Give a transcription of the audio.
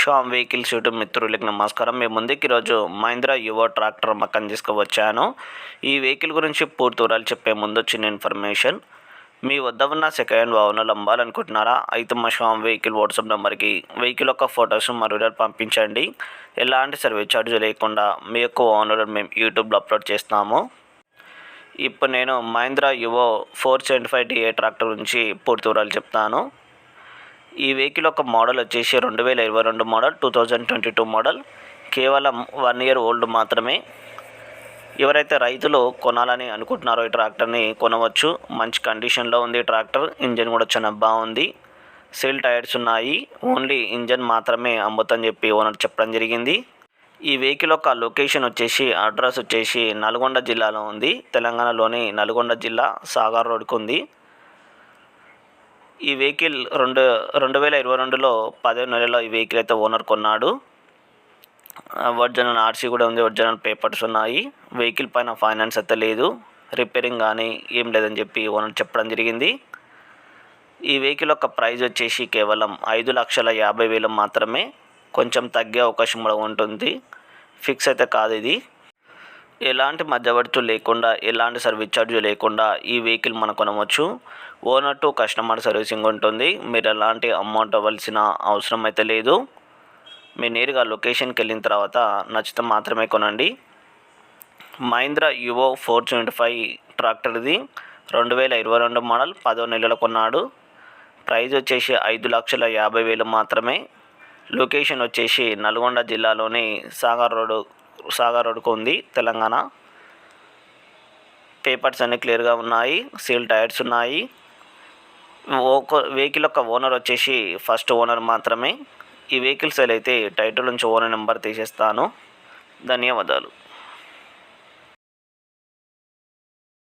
Shyam vehicles YouTube మిత్రులకి నమస్కారం. మేము ముందుకు ఈరోజు మహీంద్రా యువో ట్రాక్టర్ మక్కన్ తీసుకువచ్చాను. ఈ వెహికల్ గురించి పూర్తి వివరాలు చెప్పే ముందు చిన్న ఇన్ఫర్మేషన్. మీ వద్ద ఉన్న సెకండ్ హ్యాండ్ వాహనాలు అమ్మాలనుకుంటున్నారా అయితే మా షామ్ వెహికల్ వాట్సాప్ నెంబర్కి వెహికల్ యొక్క ఫొటోస్ మరియు వీడియోలు పంపించండి. ఎలాంటి సర్వీస్ ఛార్జ్ లేకుండా మీ యొక్క ఓనర్ మేము యూట్యూబ్లో అప్లోడ్ చేస్తాము. ఇప్పుడు నేను Mahindra Yuvo four seventy five DI tractor గురించి పూర్తి వివరాలు చెప్తాను. ఈ వెహికల్ యొక్క మోడల్ వచ్చేసి రెండు వేల ఇరవై రెండు model two thousand twenty two model. కేవలం వన్ ఇయర్ ఓల్డ్ మాత్రమే. ఎవరైతే రైతులు కొనాలని అనుకుంటున్నారో ఈ ట్రాక్టర్ని కొనవచ్చు. మంచి కండిషన్లో ఉంది ట్రాక్టర్ ఇంజన్ కూడా చాలా బాగుంది. సేల్ టైర్స్ ఉన్నాయి. ఓన్లీ ఇంజన్ మాత్రమే అమ్ముతని చెప్పి ఓనర్ చెప్పడం జరిగింది. ఈ వెహికల్ యొక్క లొకేషన్ వచ్చేసి అడ్రస్ వచ్చేసి నల్గొండ జిల్లాలో ఉంది. తెలంగాణలోని నల్గొండ జిల్లా సాగర్ రోడ్కు ఉంది. ఈ వెహికల్ రెండు రెండు వేల ఇరవై రెండులో పదో నెలలో ఈ వెహికల్ అయితే ఓనర్ కొన్నాడు. ఒరిజినల్ ఆర్సీ కూడా ఉంది ఒరిజినల్ పేపర్స్ ఉన్నాయి. వెహికల్ పైన ఫైనాన్స్ అయితే లేదు రిపేరింగ్ కానీ ఏం లేదని చెప్పి ఓనర్ చెప్పడం జరిగింది. ఈ వెహికల్ యొక్క ప్రైస్ వచ్చేసి కేవలం ఐదు లక్షల యాభై వేలు మాత్రమే కొంచెం తగ్గే అవకాశం కూడా ఉంటుంది. ఫిక్స్ అయితే కాదు ఇది. ఎలాంటి మధ్యవర్తులు లేకుండా ఎలాంటి సర్వీస్ ఛార్జ్ లేకుండా ఈ వెహికల్ మనం కొనవచ్చు. ఓనర్ టు కస్టమర్ సర్వీసింగ్ ఉంటుంది. మీరు ఎలాంటి అమౌంట్ అవ్వాల్సిన అవసరం అయితే లేదు. మీరు నేరుగా లొకేషన్కి వెళ్ళిన తర్వాత నచ్చితే మాత్రమే కొనండి. Mahindra Yuvo four twenty five ట్రాక్టర్ది రెండు వేల ఇరవై రెండు మోడల్ పదో నెలలు కొన్నాడు. ప్రైజ్ వచ్చేసి ఐదు లక్షల యాభై వేలు మాత్రమే. లొకేషన్ వచ్చేసి నల్గొండ జిల్లాలోని సాగర్ రోడ్ సాగర్ రోడ్కు ఉంది తెలంగాణ. పేపర్స్ అన్నీ క్లియర్గా ఉన్నాయి. సీల్ టైర్స్ ఉన్నాయి. వెహికల్ యొక్క ఓనర్ వచ్చేసి ఫస్ట్ ఓనర్ మాత్రమే. ఈ వెహికల్ సేల్ అయితే టైటిల్ నుంచి ఓనర్ నెంబర్ తీసేస్తాను. ధన్యవాదాలు.